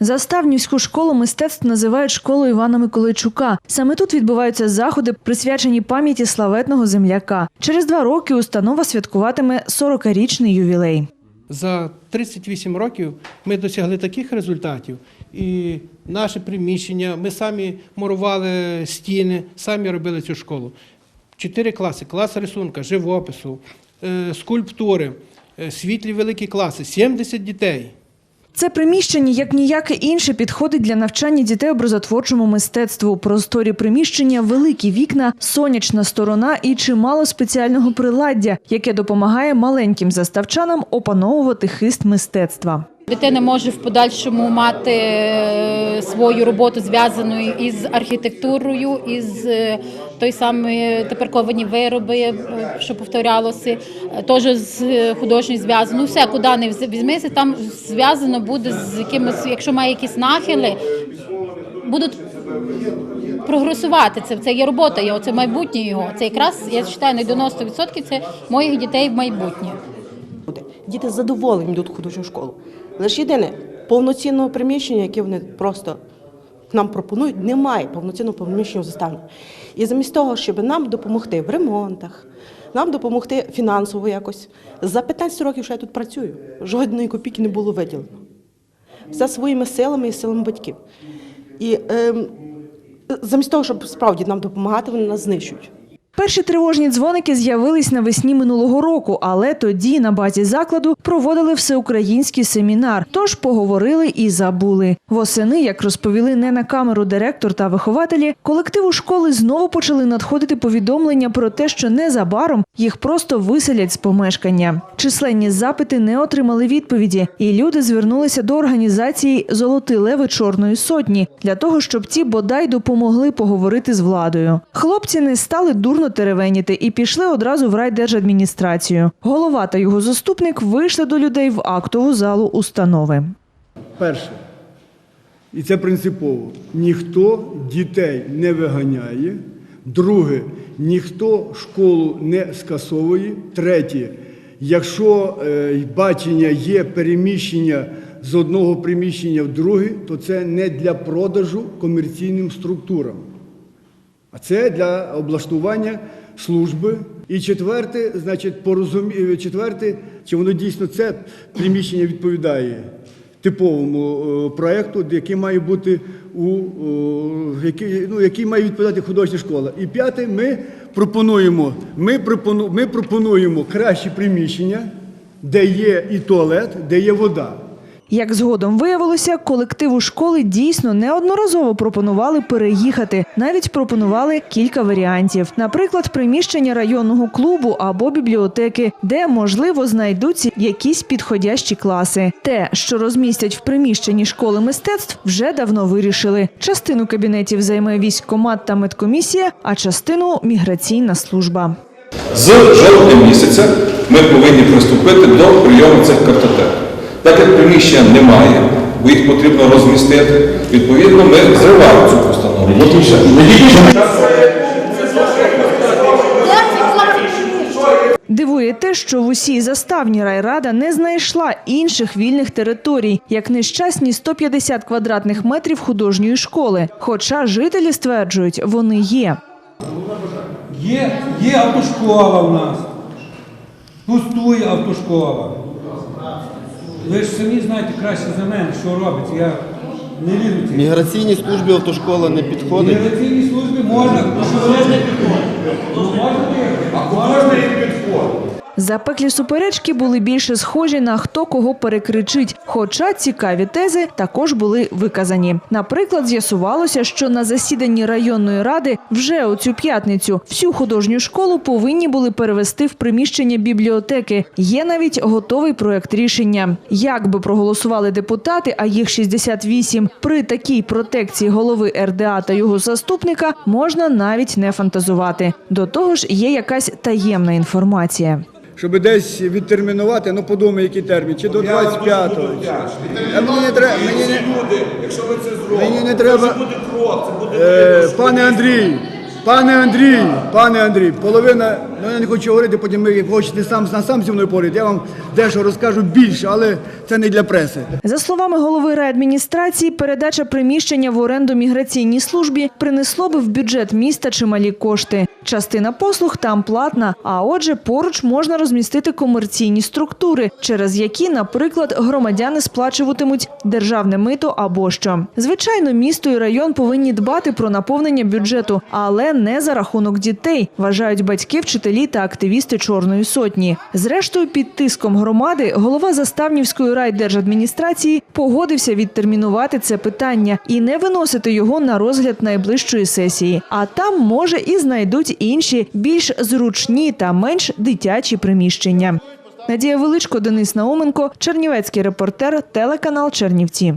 Заставнівську школу мистецтв називають школою Івана Миколайчука. Саме тут відбуваються заходи, присвячені пам'яті славетного земляка. Через два роки установа святкуватиме 40-річний ювілей. За 38 років ми досягли таких результатів, і наше приміщення, ми самі мурували стіни, самі робили цю школу. Чотири класи: клас рисунка, живопису, е, скульптури, е, світлі великі класи, 70 дітей. Це приміщення, як ніяке інше, підходить для навчання дітей образотворчому мистецтву. Просторі приміщення великі вікна, сонячна сторона і чимало спеціального приладдя, яке допомагає маленьким заставчанам опановувати хист мистецтва. Дитина може в подальшому мати е, свою роботу зв'язану із архітектурою, із е, той самий тепер ковані вироби, е, що повторялося, е, теж з е, художньою зв'язано. Ну, все, куди не візьмися, там зв'язано буде з якимось, якщо має якісь нахили, будуть прогресувати. Це, це є робота його, це майбутнє його. Це якраз, я вважаю, на 90% це моїх дітей в майбутнє. Діти з задоволенням йдуть в художню школу. Лише єдине, повноцінного приміщення, яке вони просто нам пропонують, немає повноцінного приміщення заставлення. І замість того, щоб нам допомогти в ремонтах, нам допомогти фінансово якось, за 15 років, що я тут працюю, жодної копійки не було виділено. Все своїми силами і силами батьків. І е, замість того, щоб справді нам допомагати, вони нас знищують. Перші тривожні дзвоники з'явились навесні минулого року, але тоді на базі закладу проводили всеукраїнський семінар. Тож поговорили і забули. Восени, як розповіли не на камеру директор та вихователі, колективу школи знову почали надходити повідомлення про те, що незабаром їх просто виселять з помешкання. Численні запити не отримали відповіді, і люди звернулися до організації Золоті леви Чорної сотні для того, щоб ті бодай допомогли поговорити з владою. Хлопці не стали дурно теревеніти і пішли одразу в райдержадміністрацію. Голова та його заступник вийшли до людей в актову залу установи. Перше, і це принципово, ніхто дітей не виганяє. Друге, ніхто школу не скасовує. Третє, якщо е, бачення є переміщення з одного приміщення в друге, то це не для продажу комерційним структурам, а це для облаштування служби. І четверте, значить, порозумі... е, четверте, чи воно дійсно це приміщення відповідає типовому е, проєкту, який має бути у е, який, ну, який має відповідати художня школа. І п'яте, ми пропонуємо, ми, пропону, ми пропонуємо кращі приміщення, де є і туалет, де є вода. Як згодом виявилося, колективу школи дійсно неодноразово пропонували переїхати. Навіть пропонували кілька варіантів. Наприклад, приміщення районного клубу або бібліотеки, де можливо знайдуться якісь підходящі класи. Те, що розмістять в приміщенні школи мистецтв, вже давно вирішили. Частину кабінетів займе військкомат та медкомісія, а частину міграційна служба. З жовтня місяця ми повинні приступити до прийому цих картотек. Так як приміщення немає, бо їх потрібно розмістити, відповідно, ми зриваємо цю постанову. І все. Дивує те, що в усій заставні райрада не знайшла інших вільних територій, як нещасні 150 квадратних метрів художньої школи. Хоча жителі стверджують, вони є. Є, є автошкола в нас. Пустує автошкола. Ви ж самі знаєте краще за мене, що робиться. Я не вірю ці. Міграційній службі автошкола не підходить. міграційній службі можна. Ну, можна а кожен підходить. Запеклі суперечки були більше схожі на хто кого перекричить. Хоча цікаві тези також були виказані. Наприклад, з'ясувалося, що на засіданні районної ради вже у цю п'ятницю всю художню школу повинні були перевести в приміщення бібліотеки. Є навіть готовий проект рішення. Як би проголосували депутати, а їх 68, при такій протекції голови РДА та його заступника можна навіть не фантазувати. До того ж, є якась таємна інформація. Щоб десь відтермінувати, ну подумай, який термін, чи до 25-го. чи- А мені не треба. Мені не, Люди, якщо ви це зробите, мені не треба. це буде крок, це буде Е, пане Андрій, Пане Андрій, пане Андрій, половина, ну я не хочу говорити, потім ви хочете сам на сам зі мною поговорити, я вам дещо розкажу більше, але це не для преси. За словами голови райадміністрації, передача приміщення в оренду міграційній службі принесло би в бюджет міста чималі кошти. Частина послуг там платна, а отже, поруч можна розмістити комерційні структури, через які, наприклад, громадяни сплачуватимуть державне мито або що. Звичайно, місто і район повинні дбати про наповнення бюджету, але не за рахунок дітей, вважають батьки, вчителі та активісти Чорної сотні. Зрештою, під тиском громади голова Заставнівської райдержадміністрації погодився відтермінувати це питання і не виносити його на розгляд найближчої сесії. А там може і знайдуть інші більш зручні та менш дитячі приміщення. Надія Величко, Денис Науменко, Чернівецький репортер, телеканал Чернівці.